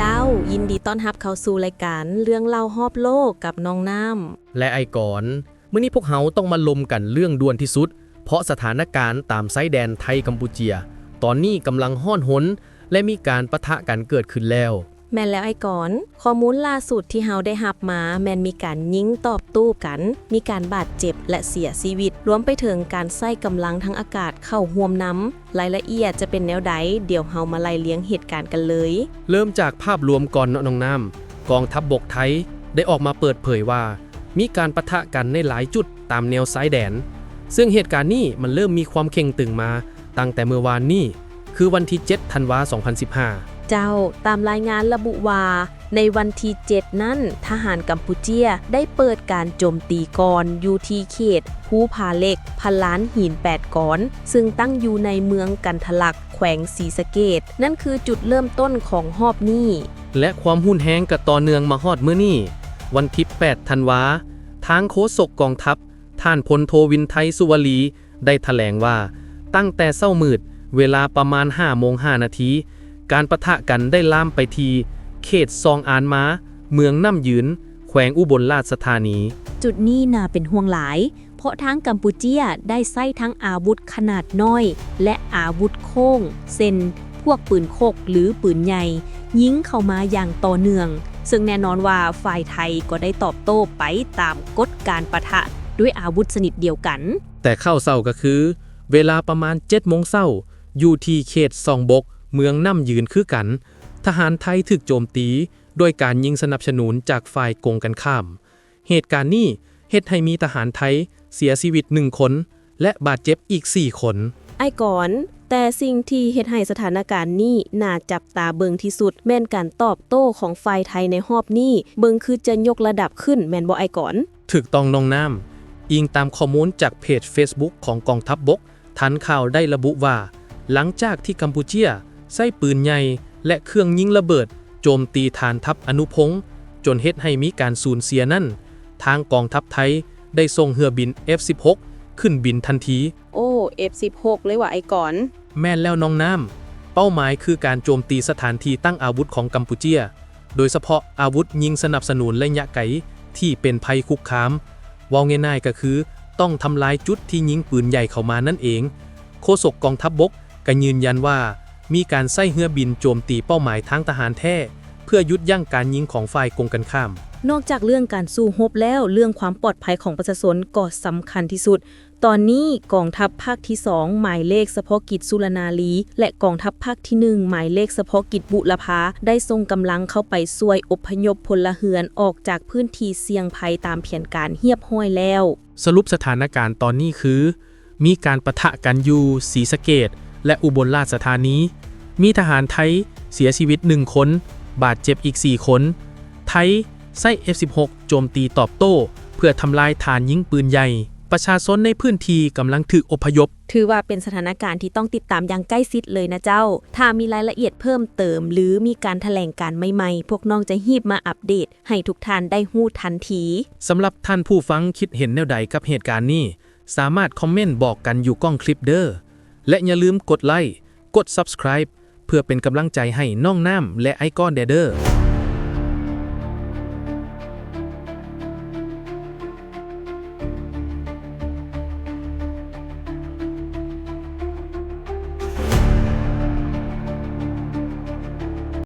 เจ้า ยินดีต้อนรับเข้าสู่รายการเรื่องเล่าฮอบโลกกับน้องน้ำและไอก่อนมื้อนี้พวกเฮาต้องมาลมกันเรื่องด่วนที่สุด เพราะสถานการณ์ตามไซแดนไทยกัมพูเจีย ตอนนี้กำลังห้อนหนและมีการปะทะกันเกิดขึ้นแล้ว แม่นแล้วไอ้ก่อน ข้อมูลล่าสุดที่เฮาได้รับมา แม่นมีการยิงตอบตู้กัน มีการบาดเจ็บและเสียชีวิต รวมไปถึงการใส่กำลังทั้งอากาศเข้าห่วมน้ำรายละเอียดจะเป็นแนวใด เดี๋ยวเฮามาไล่เลี้ยงเหตุการณ์กันเลย เริ่มจากภาพรวมก่อนเนาะน้องน้ำกองทัพบบกไทย ได้ออกมาเปิดเผยว่า มีการปะทะกันในหลายจุดตามแนวซ้ายแดน ซึ่งเหตุการณ์นี้มันเริ่มมีความเข่งตึงมา ตั้งแต่เมื่อวานนี้คือวันที่ 7 ธันวา 2015 เจ้า ตามรายงานระบุว่า ในวันที่ 7 นั้น ทหารกัมพูเจียได้เปิดการโจมตีกรอนยู่ที่เขตภูผาเล็กพันล้านหิน 8กอน ซึ่งตั้งอยู่ในเมืองกันทะลักแขวงศรีสะเกดนั่นคือจุดเริ่มต้นของหอบนี้และความหุ่นแห้งกับต่อเนืองมาฮอดเมื้อนี้วันที่ 8 ธันวา ทางโฆษกกองทัพ ท่านพลโทวินไทยสุวลี ได้แถลงว่า ตั้งแต่เศร้ามืด เวลาประมาณ5โมง5นาที การประทะกันได้ลามไปที เขตซองอานม้าเมืองน้ำยืน แขวงอุบลราชธานี จุดนี้น่าเป็นห่วงหลาย เพราะทางกัมพูเจียได้ใช้ทั้งอาวุธขนาดน้อย และอาวุธโค้งเซนพวกปืนโคกหรือปืนใหญ่ ยิงเข้ามาอย่างต่อเนื่อง ซึ่งแน่นอนว่าฝ่ายไทยก็ได้ตอบโต้ไปตามกฎการปะทะด้วยอาวุธชนิดเดียวกัน แต่เข้าเศร้าก็คือ เวลาประมาณ7โมงเศร้าอยู่ที่เขตซองบก เมืองน้ำยืนคือกัน ทหารไทยถึกโจมตีด้วยการยิงสนับสนุนจากฝ่ายกงกันข้าม เหตุการณ์นี้เฮ็ดให้มีทหารไทยเสียชีวิตหนึ่งคน และบาดเจ็บอีก 4 คน ไอ้ก่อน แต่สิ่งที่เฮ็ดให้สถานการณ์นี้น่าจับตาเบิงที่สุด แม่นการตอบโต้ของฝ่ายไทยในรอบนี้ เบิงคือจะยกระดับขึ้นแม่นบ่ไอ้ก่อน ถึกต้องน้องน้ำอิงตามข้อมูลจากเพจ Facebook ของกองทัพบบกทันข่าวได้ระบุว่า หลังจากที่กัมพูเชีย ใช้ปืนใหญ่และเครื่องยิงระเบิด โจมตีฐานทัพอนุพงศ์จนเฮ็ดให้มีการสูญเสียนั่น ทางกองทัพไทยได้ส่งเรือบิน F16 ขึ้นบินทันที โอ้ F16 เลยว่ะไอ้ก่อน แม่นแล้วน้องน้ำ เป้าหมายคือการโจมตีสถานที่ตั้งอาวุธของกัมพูเชีย โดยเฉพาะอาวุธยิงสนับสนุนระยะไกลที่เป็นภัยคุกคามเว่าง่ายๆก็คือ ต้องทำลายจุดที่ยิงปืนใหญ่เข้ามานั่นเอง โฆษกกองทัพบบกก็ยืนยันว่า มีการใส่เรือบินโจมตีเป้าหมายทางทหารแท้ เพื่อยุดยั้งการยิงของฝ่ายกงกันข้าม นอกจากเรื่องการสู้รบแล้วเรื่องความปลอดภัยของประชาชนก็สำคัญที่สุด ตอนนี้กองทัพภาคที่ 2 หมายเลขเฉพาะกิจสุรนารี และกองทัพภาคที่ 1 หมายเลขเฉพาะกิจบุรพาได้ส่งกำลังเข้าไปช่วยอพยพพลเรือนออกจากพื้นที่เสี่ยงภัยตามแผนการเฮียบห้อยแล้ว สรุปสถานการณ์ตอนนี้คือ มีการประทะกันอยู่ศรีสะเกด และอุบลราชธานี มีทหารไทยเสียชีวิต 1 คน บาดเจ็บอีก 4 คน ไทยใส่ F16 โจมตีตอบโต้ เพื่อทำลายฐานยิงปืนใหญ่ ประชาชนในพื้นที่กำลังถูกอพยพ ถือว่าเป็นสถานการณ์ที่ต้องติดตามอย่างใกล้ชิดเลยนะเจ้า ถ้ามีรายละเอียดเพิ่มเติม หรือมีการแถลงการใหม่ๆ พวกน้องจะฮีบมาอัปเดต ให้ทุกท่านได้หู้ทันทีสำหรับท่านผู้ฟังคิดเห็นแนวใดกับเหตุการณ์นี้ สามารถคอมเมนต์บอกกันอยู่กล้องคลิปเด้อ และอย่าลืมกดไลค์ กด Subscribe เพื่อเป็นกำลังใจให้น้องน้ำและไอก้อนเดเดอร์